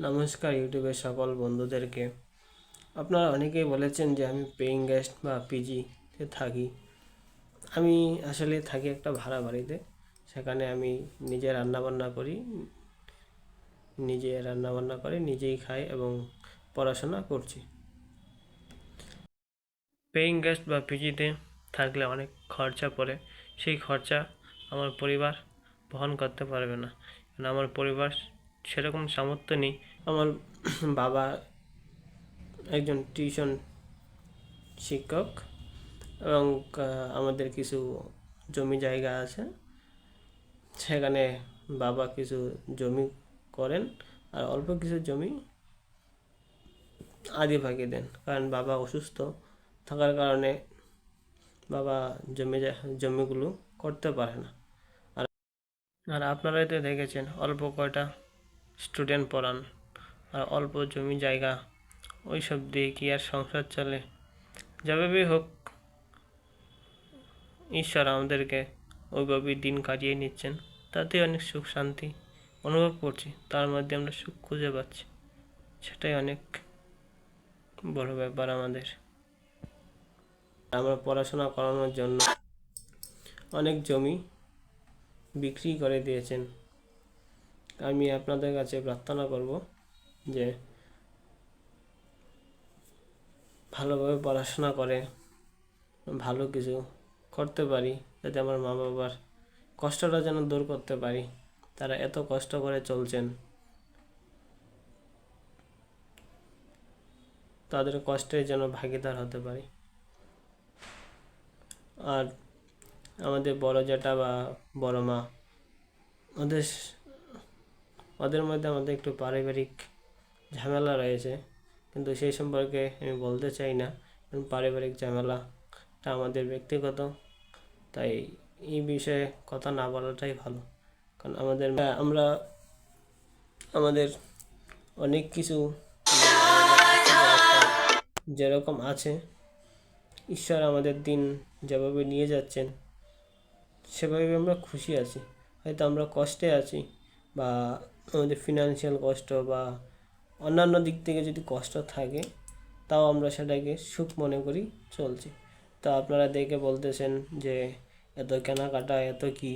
নমস্কার ইউটিউবের সকল বন্ধুদেরকে। আপনারা অনেকেই বলেছেন যে আমি পেইং গেস্ট বা পিজিতে থাকি। আমি আসলে থাকি একটা ভাড়া বাড়িতে। সেখানে আমি নিজে রান্নাবান্না করি, নিজে রান্নাবান্না করে নিজেই খাই এবং পড়াশোনা করছি। পেইং গেস্ট বা পিজিতে থাকলে অনেক খরচা পড়ে। সেই খরচা আমার পরিবার বহন করতে পারবে না। কারণ আমার পরিবার সেরকম সামর্থ্য নেই। আমার বাবা একজন টিউশন শিক্ষক এবং আমাদের কিছু জমি জায়গা আছে। সেখানে বাবা কিছু জমি করেন আর অল্প কিছু জমি আদি ভাগে দেন। কারণ বাবা অসুস্থ, থাকার কারণে বাবা জমি জমিগুলো করতে পারে না। আর আর আপনারাই তো দেখেছেন, অল্প কয়টা স্টুডেন্ট পড়ান, আর অল্প জমি জায়গা ওই সব দিয়ে কি আর সংসার চলে? যেভাবেই হোক, ঈশ্বর আমাদেরকে ওইভাবেই দিন কাটিয়ে নিচ্ছেন তাতে অনেক সুখ শান্তি অনুভব করছি, তার মধ্যে আমরা সুখ খুঁজে পাচ্ছি, সেটাই অনেক বড় ব্যাপার আমাদের। আমরা পড়াশোনা করানোর জন্য অনেক জমি বিক্রি করে দিয়েছেন আমি আপনাদের কাছে প্রার্থনা করব যে ভালোভাবে পড়াশোনা করে, ভালো কিছু করতে পারি, যাতে আমার মা বাবার কষ্টটা যেন দূর করতে পারি। তারা এত কষ্ট করে চলছেন। তাদের কষ্টের যেন ভাগিদার হতে পারি। আর আমাদের বড় জ্যাঠা বা বড় মা, ওদের ওদের মধ্যে আমাদের একটু পারিবারিক ঝামেলা রয়েছে। কিন্তু সেই সম্পর্কে আমি বলতে চাই না। কারণ পারিবারিক ঝামেলাটা আমাদের ব্যক্তিগত। তাই এই বিষয়ে কথা না বলাটাই ভালো। কারণ আমাদের আমরা, আমাদের অনেক কিছু যেরকম আছে, ঈশ্বর আমাদের দিন যেভাবে নিয়ে যাচ্ছেন, সেভাবে আমরা খুশি আছি। হয়তো আমরা কষ্টে আছি বা আমাদের ফিনান্সিয়াল কষ্ট বা অন্যান্য দিক থেকে যদি কষ্ট থাকে, তাও আমরা সেটাকে সুখ মনে করি চলছে। তো আপনারা দেখে বলতেছেন যে, এত কেনাকাটা, এত কি?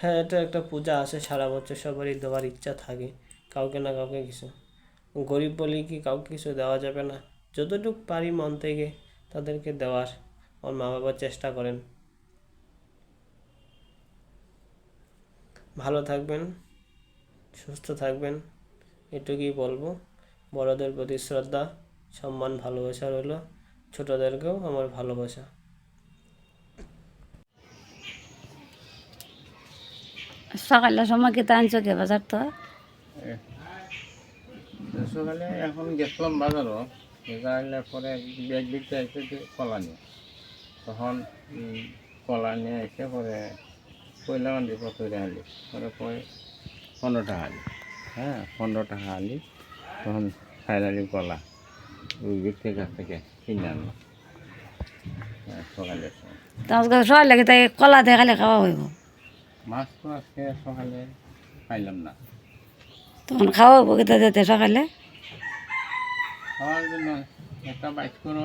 হ্যাঁ এটা একটা পূজা আসে সারা বছর সবারই দেওয়ার ইচ্ছা থাকে, কাউকে না কাউকে কিছু। গরিব বলি কি কাউকে কিছু দেওয়া যাবে না? যতটুকু পারি মন থেকে তাদেরকে দেওয়ার, আমার মা বাবা চেষ্টা করেন। ভালো থাকবেন। সুস্থ থাকবেন। এটুকুই বলব। বড়দের প্রতি শ্রদ্ধা সম্মান ভালোবাসা রইল। ছোটদেরকেও আমার ভালোবাসা। সকালের সময় কেটে আনছো কে বাজার তো? সকালে এখন গেছিলাম বাজারও। বাজারে পরে ব্যাগ বিকতে আসছে যে কলা নিয়ে। তখন কলা নিয়ে এসে পরে পয়লা মান্দি কত করে আলি পরে পরে পনেরো টাকা আলি হ্যাঁ পনেরো টাকা আলি তখন আলি কলা ওই ব্যক্তির কাছ থেকে কিনে আনলাম হ্যাঁ সকালের সময় তো আজকে সকাল লাগে তাই কলা দিয়ে খালি খাওয়া হইব। মাছ তো আজকে সকালে খাইলাম না। তখন খাওয়া হইব কেটে যেতে সকালে? খাওয়ার জন্য একটা বাইক করো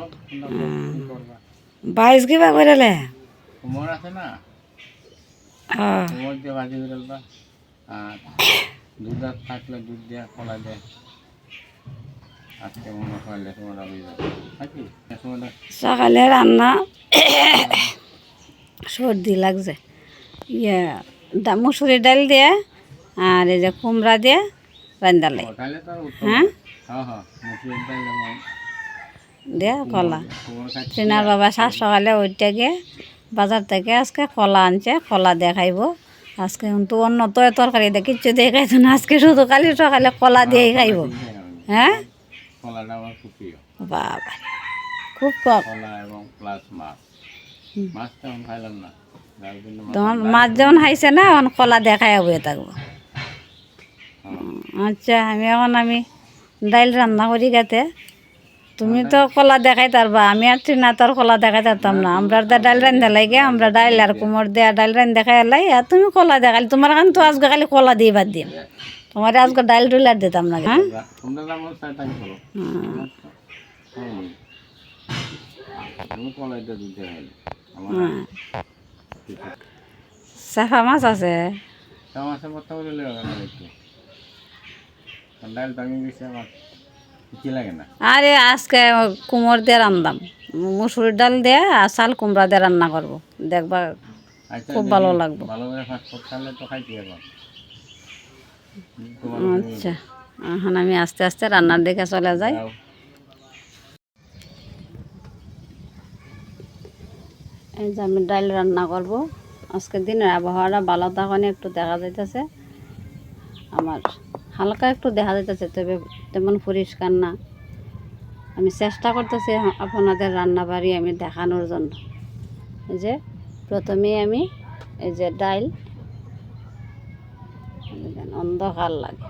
বাইশ কিবা করেলে কোমর আছে না? হ্যাঁ। কোমর দিয়ে ভাজি করে আর দুধ থাকলে দুধ কলা দিয়ে। আজকে মনে করলে তোমরা সকালে রান্না সর্দি লাগছে। ইয়ে মুসুরি ডাল দিয়ে আর এই যে কুমড়া দিয়ে রান্দালে হ্যাঁ? হ্যাঁ হ্যাঁ দিয়ে কলা। চিনার বাবা সাত সকালে ওইটা গিয়ে বাজার থেকে আজকে কলা আনছে কলা দিয়ে খাইব। আজকে তো অন্য তো তরকারি দিয়ে কিচ্ছু দিয়ে খাইতো না। আজকে শুধু কালি সকালে কলা দিয়েই খাইব। হ্যাঁ? খুব বাবা খুব কম। তখন মাছ। যেমন খাইছে না এখন কলা দেখাই বয়ে থাকব। আচ্ছা আমি এখন আমি ডাইল রান্না করি গাতে। তুমি তো কলা দেখাই তারবা আমি আর না কলা দেখাই তারতাম না। আমরা তো ডাইল রান্ধা লাগে আমরা ডাইল আর কুমোর দেয়া ডাইল রান দেখাই লাই আর তুমি কলা দেখালি তোমার এখন তো আজকে খালি কলা দিয়ে বাদ দিম। তোমার আজকে ডাইল টুলার দিতাম না। হ্যাঁ? তোমরা- তোমরা যেমন চাই তাই করো। হুম। হয়নি। আমি কলাইটা দিতে আমার হুম। চাফা মাছ আছে? আর ভাঙি গেছে আমার না আরে আজকে কুমোর দিয়ে রান্দাম। মুসুরির ডাল দিয়ে আর চাল কুমড়া দিয়ে রান্না করব। দেখবা আচ্ছা খুব ভালো লাগবে। তোমার আচ্ছা এখন আমি আস্তে আস্তে রান্নার দিকে চলে যাই। এই যে আমি ডাল রান্না করব। আজকে দিনের আবহাওয়াটা ভালো তখন একটু দেখা যাইতেছে। আমার হালকা একটু দেখা যাইতেছে, তবে তেমন পরিষ্কার না। আমি চেষ্টা করতেছি আপনাদের রান্না বাড়ি আমি দেখানোর জন্য। যে, প্রথমে আমি এই যে ডাইল অন্ধকার লাগে।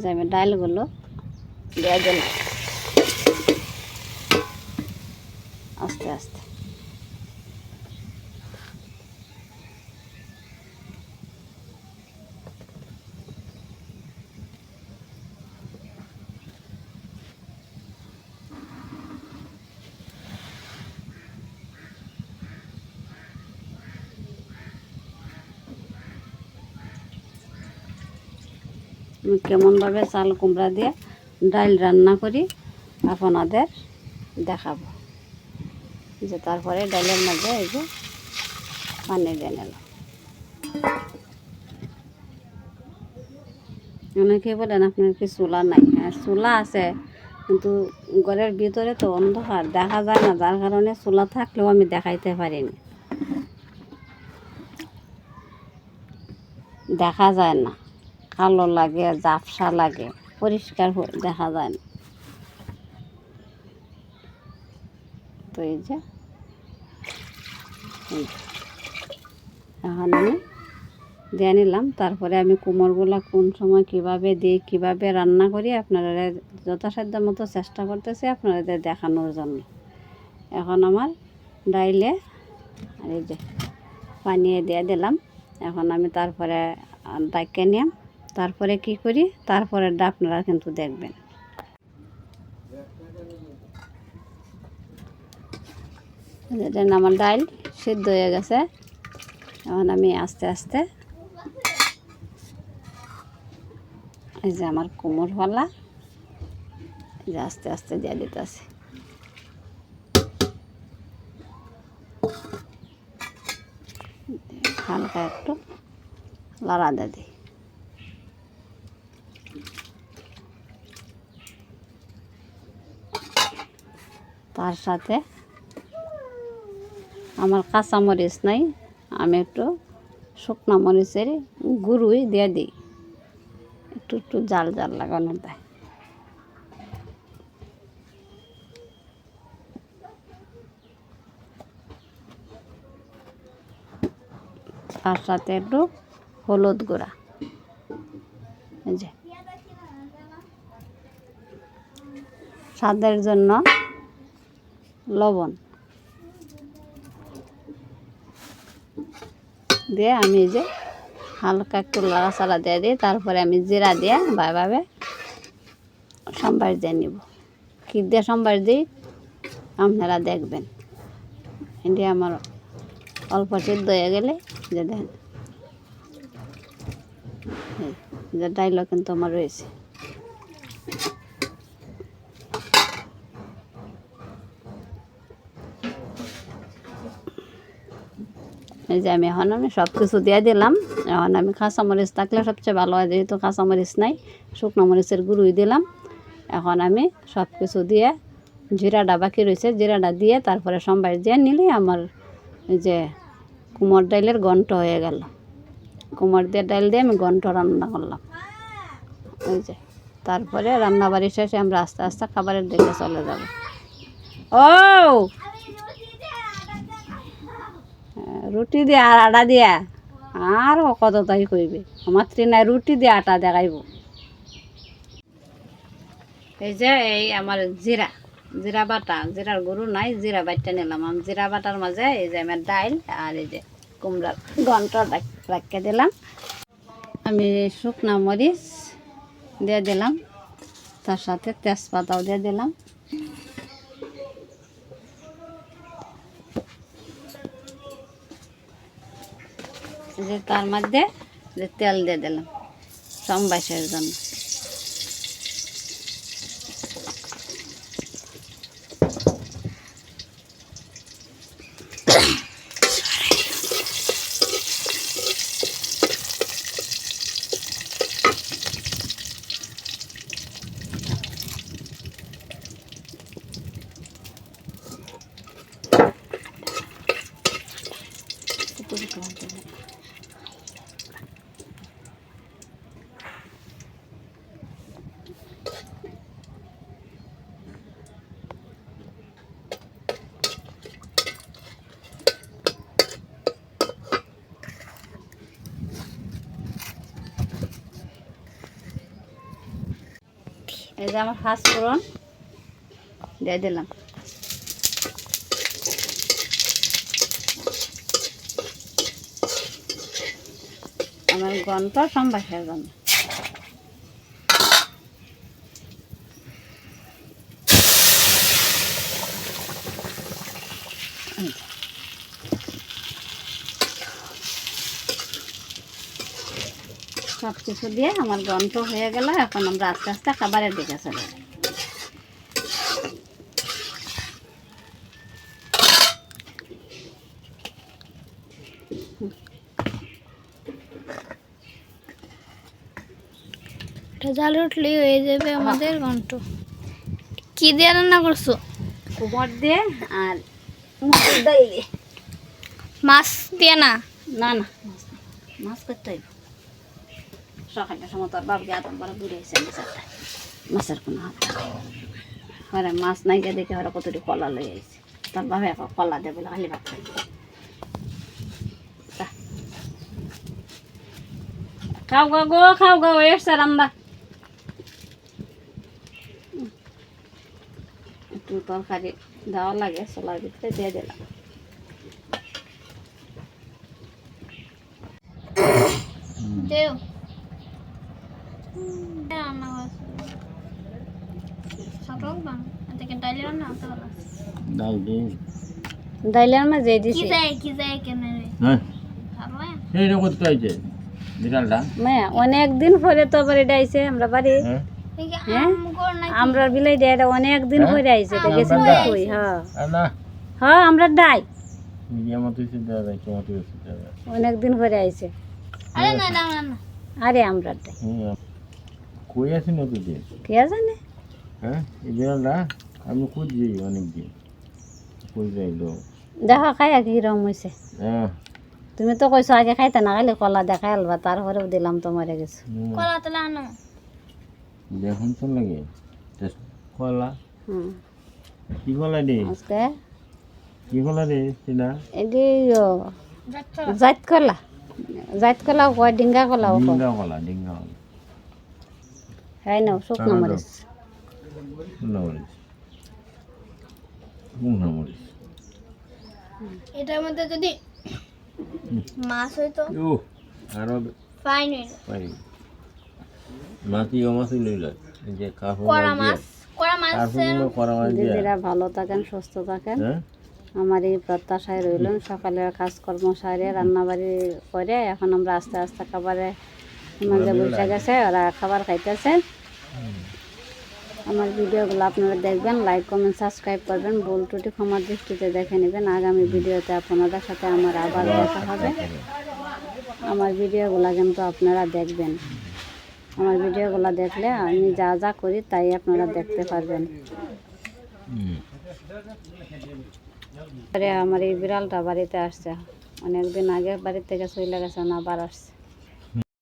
যে আমি ডাইলগুলো দিয়ে দিলাম। আস্তে আস্তে। কেমনভাবে চাল কুমড়া দিয়ে ডাল রান্না করি, আপনাদের দেখাবো। যে তারপরে ডালের মধ্যে এই যে পানি দিয়ে নিলাম। অনেকে বলেন, আপনার কি চুলা নাই? হ্যাঁ চুলা আছে, কিন্তু ঘরের ভিতরে তো অন্ধকার, দেখা যায় না। যার কারণে চুলা থাকলেও আমি দেখাইতে পারিনি। দেখা যায় না। কালো লাগে জাপসা লাগে, পরিষ্কার দেখা যায় না। তো এই যে এখন আমি দিয়ে নিলাম, তারপরে আমি কুমোরগুলা কোন সময় কীভাবে দিই, কীভাবে রান্না করি, আপনারা যথাসাধ্য মতো চেষ্টা করতেছি আপনাদের দেখানোর জন্য। এখন আমার ডাইলে, আর এই যে, পানিয়ে দিয়ে দিলাম। এখন আমি তারপরে ডাইকে নিলাম তারপরে কি করি? তারপরে আপনারা কিন্তু দেখবেন। আমার ডাইল সিদ্ধ হয়ে গেছে। এখন আমি আস্তে আস্তে এই যে আমার কোমর ফলা এই যে আস্তে আস্তে দিয়ে দিতেছি। হালকা একটু লড়া দিয়ে দিই। তার সাথে। আমার কাঁচা মরিচ নাই, আমি একটু শুকনো মরিচের গুঁড়োই দিয়ে দিই। একটু একটু জাল জাল লাগানো দেয়। তার সাথে একটু হলুদ গুঁড়া। যে। স্বাদের জন্য লবণ। দিয়ে আমি যে হালকা একটু লাড়াচাড়া দিয়ে দিই, তারপরে আমি জিরা দিয়ে ভাবে সম্বার দিয়ে নিব। কী দিয়ে সম্বার দিই? আপনারা দেখবেন। এটি আমার অল্প সিদ্ধ হয়ে গেলে, যে দেখেন যে ডাইলগ কিন্তু আমার রয়েছে। এই যে আমি এখন আমি সব কিছু দিয়ে দিলাম। এখন আমি কাঁচামরিচ থাকলে সবচেয়ে ভালো হয়, যেহেতু কাঁচামরিচ নাই, শুকনো মরিচের গুঁড়োই দিলাম। এখন আমি সব কিছু দিয়ে জিরাটা বাকি রয়েছে, জিরাটা দিয়ে তারপরে সম্বাই দিয়ে নিলে আমার যে কুমোর ডাইলের গন্ট হয়ে গেল। কুমোর দিয়ে ডাইল দিয়ে আমি গন্ট রান্না করলাম। ওই যে তারপরে রান্নাবাড়ি শেষে আমরা আস্তে আস্তে খাবারের দিকে চলে যাব। ও! রুটি দিয়ে আর আটা দিয়া আর কত তাই কইবে? আমার ট্রেনায় রুটি দিয়ে আটা দেখাইব। এই যে এই আমার জিরা জিরা বাটা, জিরার গরু নাই, জিরা বাটটা নিলাম। আমি জিরা বাটার মাঝে এই যে আমার ডাইল আর এই যে কুমড়ার ঘণ্টা রাখতে দিলাম। আমি শুকনা মরিচ দিয়ে দিলাম, তার সাথে তেজপাতাও দিয়ে দিলাম। যে তার মধ্যে তেল দিয়ে দিলাম। সম্বাসের জন্য। এই যে আমার ফার্স্ট ফোড়ন। দিয়ে দিলাম। আমার গন্ধ সম্বাসের জন্য সব কিছু দিয়ে আমার গন্ধ হয়ে গেল এখন আমরা আস্তে আস্তে খাবারের দিকে চলে যাই। এটা জাল উঠলেই হয়ে যাবে আমাদের ঘন্ট কি দিয়ে রান্না করছ কুমড় দিয়ে আর মুসুর ডাল দিয়ে মাছ দিয়ে না না না মাছ না। মাছ করতে হইব সকালটা সময় বাবকে আদম বড় দূরে এসে মাছেরটা মাছের কোনো হাত হরে মাছ নাই গিয়ে দেখে হরে কতটি কলা লই আইছে তোর বাবা এখন কলা দে বলে খালি ভাত খাও গা গো খাও গা এসছে রান্দা একটু তরকারি দেওয়া লাগে ছোলার ভিতরে দিয়ে দিলাম দেও রান্না হতে পারো ডাল ডাইলের মাঝে কি যায় কি যায় কেন রে? হ্যাঁ। বিড়ালটা। অনেক দিন পরে তো বাড়ি ডাইছে আমরা বাড়ি। হ্যাঁ। হ্যাঁ? আমরা বিলাই দেয় এটা অনেক দিন? পরে আইছে এটা গেছেন কই? হ্যাঁ। হ্যাঁ আমরা ডাই। অনেক দিন পরে আইছে। আরে না দাম না আরে আমরা ডাই। কই আছি নতুন দিন কে জানে? হ্যাঁ এই বিড়ালটা? আমি খুঁজছি অনেক দিন কই যাইলো দেখো খাই আর কিরম হয়েছে হ্যাঁ। তুমি তো কইছো আগে খাইতে না খাইলে কলা দেখাই আলবা তারপরেও দিলাম তো মরে গেছে কলা তো লানো দেখুন তো লাগে কলা। হুম। কি কলা রে? আজকে? কি কলা রে সেটা? যাচ্ছো জাত কলা। জাত কলাও কয় ডিঙ্গা কলাও ডিঙ্গা কলা ডিঙ্গা কলা। হ্যাঁ শুকনো। মরিচ। মরিচ। শুকনা মরিচ। এটার মধ্যে যদি মাছ হইতো আরও ফাইন মাছি লইল। যে মাছ দিদিরা ভালো থাকেন সুস্থ থাকেন। হ্যাঁ? আমার এই প্রত্যাশায় রইলেন সকালের কাজকর্ম সারে রান্নাবাড়ি করে এখন আমরা আস্তে আস্তে খাবারে মাঝে বসে গেছে ওরা খাবার খাইতেছে। আমার ভিডিওগুলো আপনারা দেখবেন লাইক কমেন্ট সাবস্ক্রাইব করবেন। ভুল ত্রুটি ক্ষমার দৃষ্টিতে দেখে নেবেন। আগামী ভিডিওতে আপনাদের সাথে আমার আবার দেখা হবে। আমার ভিডিওগুলো কিন্তু আপনারা দেখবেন। আমার ভিডিওগুলো দেখলে আমি যা যা করি তাই আপনারা দেখতে পারবেন। পরে আমার এই বিড়ালটা বাড়িতে আসছে। অনেকদিন আগে বাড়ি থেকে চলে গেছে না আবার আসছে।